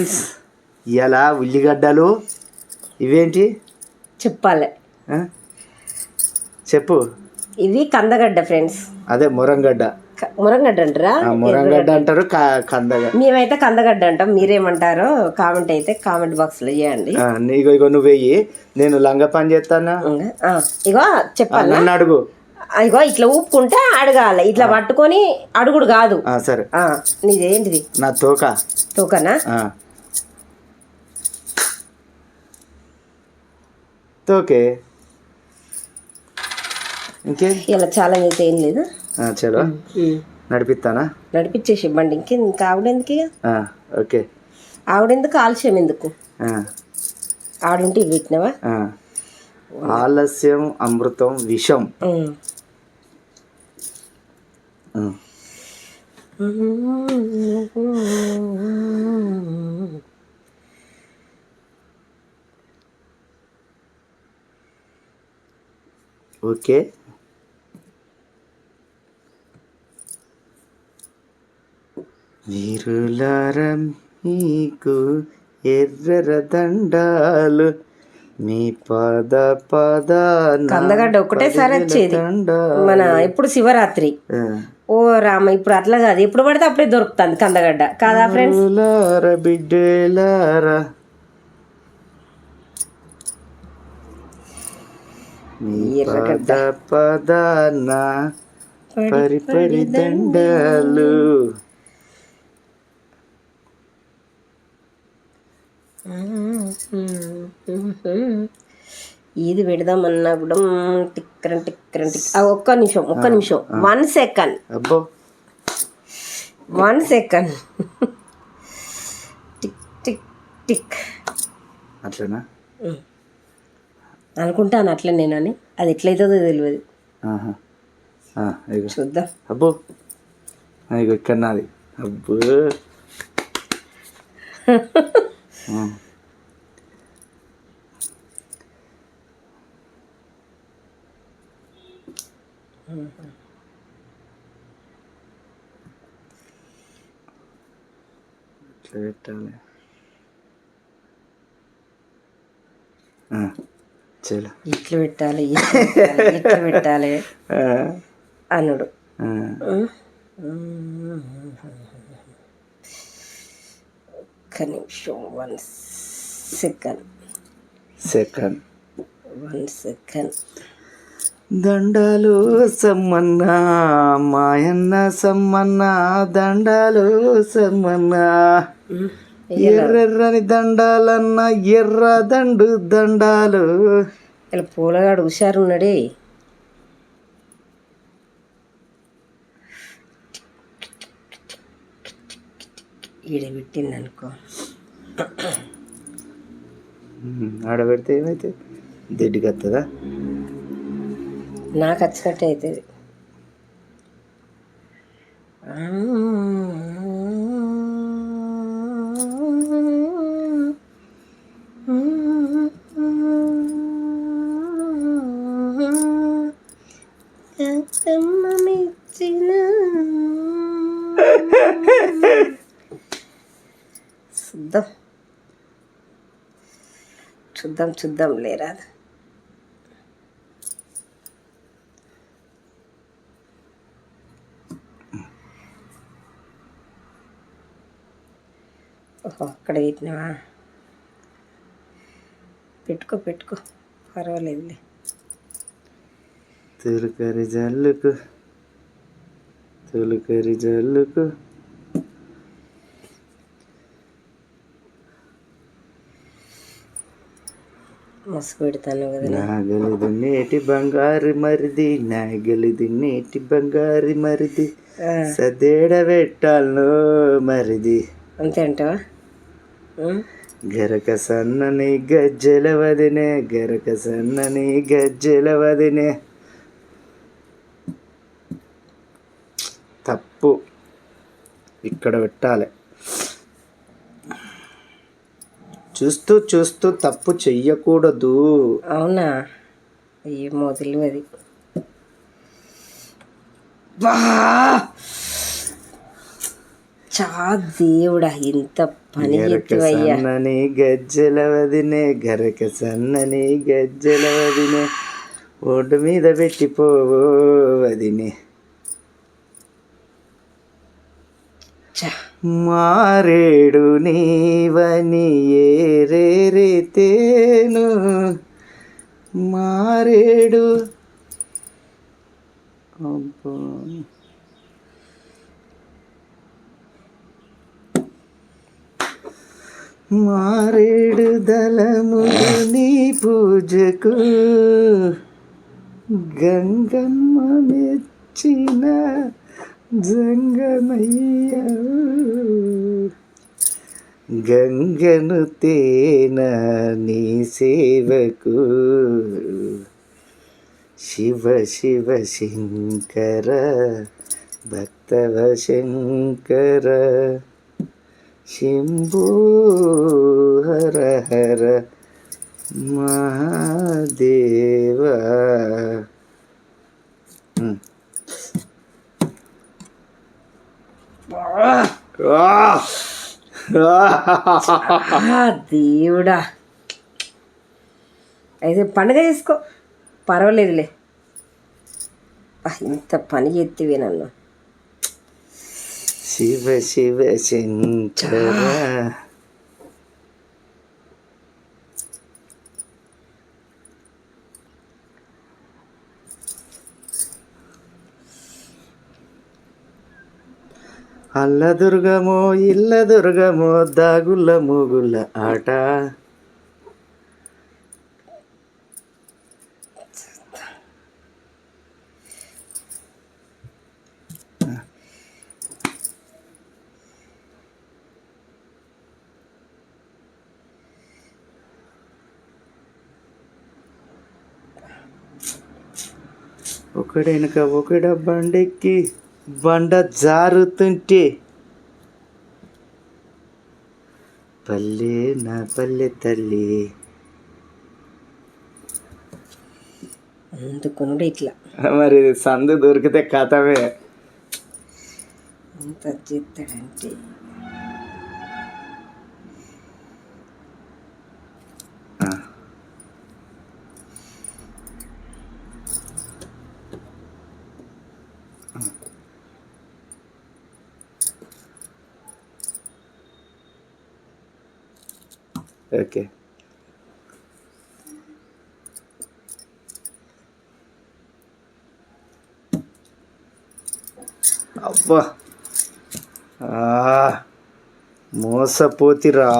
Friends ఇలా ఉల్లిగడ్డలు? ఇవేంటి? చెప్పాలి? చెప్పు. ఇది కందగడ్డ ఫ్రెండ్స్ అదే మురంగడ్డ. మురంగడ్డ అంటారా? మురంగడ్డ అంటారు కందగడ్డ మేమైతే కందగడ్డ అంటాం. మీరేమంటారో కామెంట్ అయితే కామెంట్ బాక్స్లో చేయండి నీకు ఇగో నువ్వు వెయ్యి నేను లంగ పని చేస్తానా? ఇగో చెప్పాలా? నన్ను అడుగు. ఇగో ఇట్లా ఊపుకుంటే అడగాలి. ఇట్లా పట్టుకొని అడుగుడు కాదు. సరే. నీదేంటిది? నా తోక. తోకనా? తోకే ఇంకే? ఇలా ఛాలెంజ్ అయితే ఏం లేదు? ఆ, చలో నడిపిస్తానా? నడిపించేసి బండి ఇంకే. ఇంకా ఆవిడెందుకు ఓకే. ఆవిడెందుకు ఆలస్యం ఎందుకు? ఆ, ఆడుంటే ఇవి పెట్టినావా ఆ. ఆలస్యం అమృతం విషం. ఉమ్. ఓకే. వీరులారం మీకు ఎర్ర దండాలు మీ పద పద కందగడ్డ ఒకటేసారి వచ్చేది. మన ఇప్పుడు శివరాత్రి. ఓ రామ ఇప్పుడు అట్లా కాదు. ఎప్పుడు పడితే అప్పుడే దొరుకుతుంది కందగడ్డ. కాదా ఫ్రెండ్స్ బిడ్డలారా మీ పద పదాన పరి పరి దండాలు. ఇది పెడదామన్నా కూడా టిక్కరం టిక్కరం టిక్ ఒక్క నిమిషం ఒక్క నిమిషం. One second. అబ్బో. One second. Tick tick tick. అట్లనా? అనుకుంటాను అట్లా నేనని. అది ఎట్లయితుందో తెలియదు చూద్దాం. అబ్బో. ఇగో ఇక్కడ నాది. అబ్బో. ఇట్లా పెట్టాలి చలో ఇట్లా పెట్టాలి ఇట్లా పెట్టాలి అనుడు. ఒక్క నిమిషం one second second one second దండాలు సమ్మన్న మాయన్న సమ్మన్న దండాలు సమ్మన్న. ఎర్రెర్రని దండాలన్న ఎర్ర దండు దండాలు. ఇలా పూలగాడు హుషారున్నాడే. ఈడ పెట్టింది అనుకో ఆడబెడితే ఏమైతే? దిడ్డికి వస్తుందా నాకు వచ్చినట్టే అవుతుంది. చూద్దాం. చూద్దాం చూద్దాం లేరా ఓహో అక్కడ పెట్టినావా పెట్టుకో పెట్టుకో. పర్వాలేదులే. తొలకరి జల్లుకు తొలకరి జల్లుకు. నాగలిది నేటి బంగారు మరిది నాగలిది నేటి బంగారు మరిది. సదేడ పెట్టాలను మరిది. అంతే అంటావా? గరక సన్నని గజ్జెల వదినే గరక సన్నని గజ్జెల వదినే. తప్పు. ఇక్కడ పెట్టాలి. చూస్తూ చూస్తూ తప్పు చెయ్యకూడదు. అవునా? ఏమో తెలియదు చా దేవుడా ఇంత పని సన్నని గజ్జల వదినే గరక సన్నని గజ్జల వదినే ఒడ్డు మీద పెట్టిపోవో వదినే మారేడు నీవని ఏరేరితేను. మారేడు. అబ్బా. మారేడు దళములు నీ పూజకు గంగమ్మ మెచ్చిన జంగమయ్య గంగను తేన నీ సేవకు. శివ శివ శంకర భక్తవ శంకర. శంభూ హర హర మహాదేవ ఉమ్. ఆ! ఆ దేవుడా. అయితే పండుగ చేసుకో. పర్వాలేదులే. ఇంత పని ఎత్తివే నన్ను. శివ శివ శంకర. అల్ల దుర్గమో ఇల్ల దుర్గమో దాగుల్ల మూగుల్ల ఆట. ఒకడెనక ఒకడ బండెక్కి బండ జారుతుంటే పల్లె నా పల్లె తల్లి. అందుకునుడు ఇట్లా. మరి సందు దొరికితే కథమే. ఎంత చేస్తాడంటే. ఓకే. అబ్బా. మోసపోతిరా.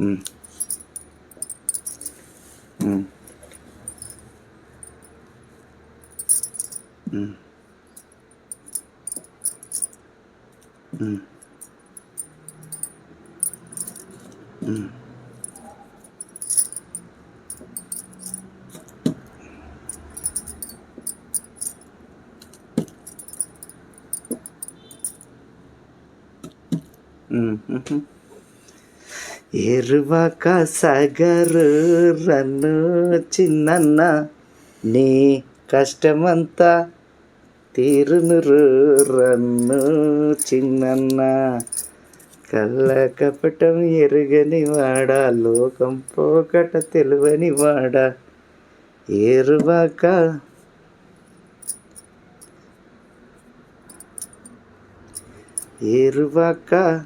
Mm. mm. Mm. Mm. Mm. Mm. Mm-hmm. ఎరువక సగరు రన్ను చిన్నన్న నీ కష్టమంతా తీరును రన్ను చిన్నన్న. కళ్ళ కపటం ఎరుగని వాడా లోకం పోకట తెలివని వాడా. ఎరువక ఎరువక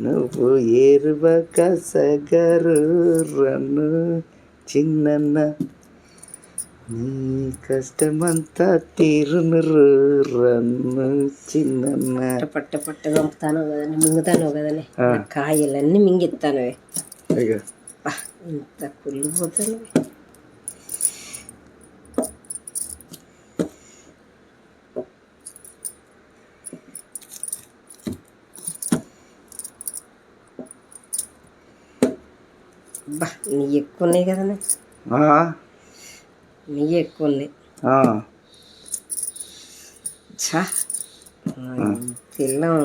నువ్వు ఏరువాక సగరు రన్ను చిన్నన్న. నీ కష్టమంతా తీరును రన్ను చిన్నన్న. పట్ట పట్ట చంపుతాను కదండి మింగుతాను కదండి ఆ. కాయలన్నీ మింగిస్తాను ఇంత కుళ్ళు పోతాను బా నీ ఎక్కువ ఉన్నాయి కదండి ఆ, నీ ఎక్కువ ఉన్నాయి పిల్లం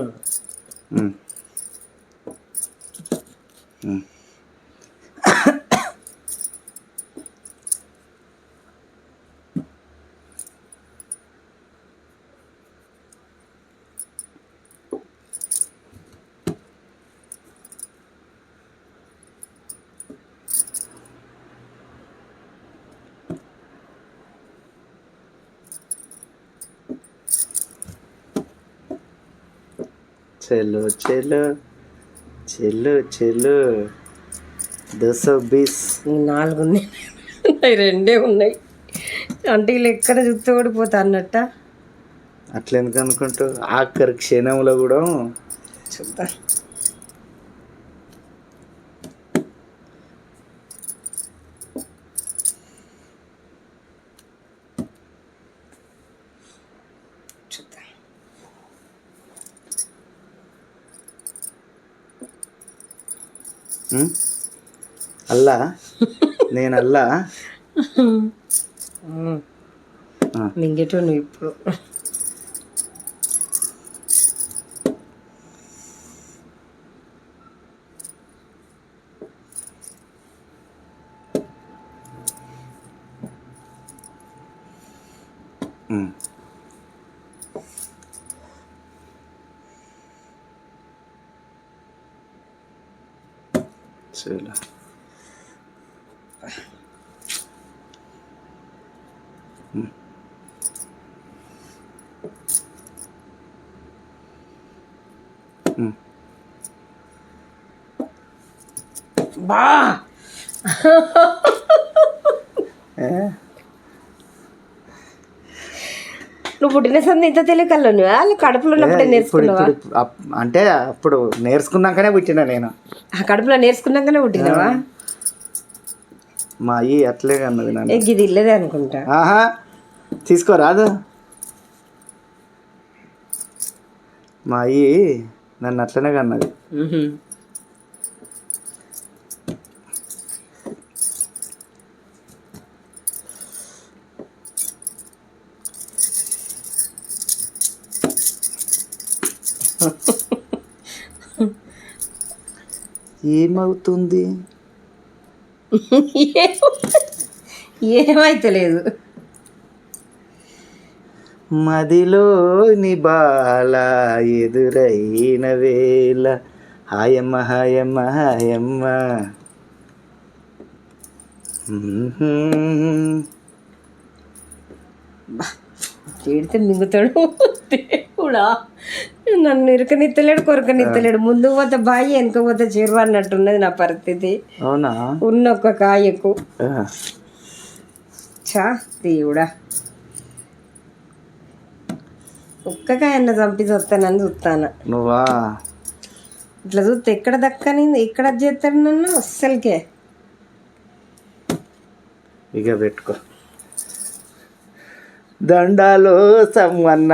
ఉమ్. ఉమ్. చలో చలో చలో. చలో దస్ బీస్ నాలుగు ఉన్నాయి. రెండే ఉన్నాయి. అంటే వీళ్ళు ఎక్కడ చూస్తే ఓడిపోతా అన్నట్ట? అట్లా ఎందుకు అనుకుంటూ ఆఖరి క్షణంలో కూడా చూద్దాం. అల్లా? నేను అల్లా. మింగేటో నువ్వు ఇప్పుడు. ఉమ్. చలో ఉమ్. ఉమ్. బా ఏ? నువ్వు పుట్టిన సంది ఇంత తెలియకల్లో వాళ్ళు కడుపులో ఉన్నప్పుడే నేర్చుకున్నావా? అంటే అప్పుడు నేర్చుకున్నాకనే పుట్టిన నేను. ఆ కడుపులో నేర్చుకున్నాకనే పుట్టినావా? మా అయ్యి అట్లే అన్నది నన్ను. ఏ గిది ఇల్లదే అనుకుంటా. ఆహా తీసుకోరాదు మా అయ్యి నన్ను అట్లనే కన్నది. ఏమవుతుంది? ఏమైతే లేదు మదిలో బాల ఎదురైన వేళ. హాయమ్మ హాయమ్మ హాయమ్మ. చేడితే మింగుతాడు నన్ను ఇరకనిత్తలేడు కొరకనిత్తలేడు. ముందు పోతే బాయి వెనక పోతే చెరువు అన్నట్టున్నది నా పరిస్థితి. అవునా? ఉన్న ఒక్క కాయకు. చా దేవుడా. ఒక్క కాయన్న చంపి చూస్తానని చూస్తాను. నువ్వా? ఇట్లా చూస్తే ఎక్కడ దక్కని ఎక్కడ చేస్తాడు నన్ను? అస్సలకే. ఇక పెట్టుకో. దండాలో సమ్మన్న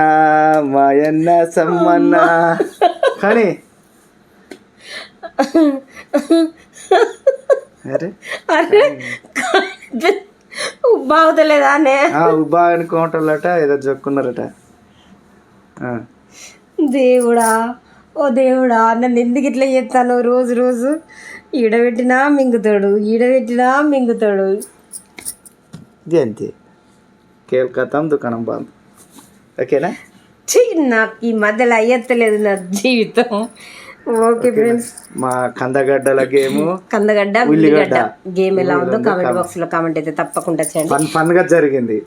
మాయన్న సమ్మన్న. కానీ అరే అరే బాగుతలేదా అనే? ఆ ఉబ్బా అనుకోవటంలట ఏదో చెక్కున్నారట ఆ, దేవుడా ఓ దేవుడా నన్ను ఎందుకు ఇట్లా చేస్తాను రోజు రోజు? ఈడబెట్టినా మింగుతాడు ఈడబెట్టినా మింగుతాడు. ఇది అంతే కేల్కతాం దుకాణం బాంబు ఓకేనా నాకు ఈ మధ్యలో అయ్యత్తలేదు నా జీవితం ఓకే ఫ్రెండ్స్ మా కందగడ్డల గేము కందగడ్డ ఉల్లిగడ్డ గేమ్ ఎలా ఉందో కామెంట్ బాక్స్లో కామెంట్ అయితే తప్పకుండా చేయండి ఫన్ ఫన్గా జరిగింది.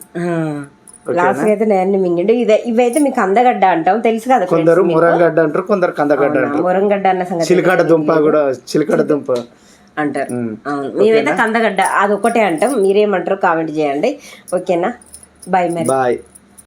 లాస్ట్ అయితే నేను మింగిండు ఇదే ఇవైతే మీకు అందగడ్డ అంటాం తెలుసు కదా కొందరు. మురంగడ్డ అంటారు కొందరు కందగడ్డ అంటారు మురంగడ్డ అన్న సంగతి చిలకడ దుంప కూడా చిలకడ దుంప అంటారు. అవును మేమైతే కందగడ్డ అది ఒకటే అంటాం మీరేమంటారో కామెంట్ చేయండి ఓకేనా బాయ్ మరి బాయ్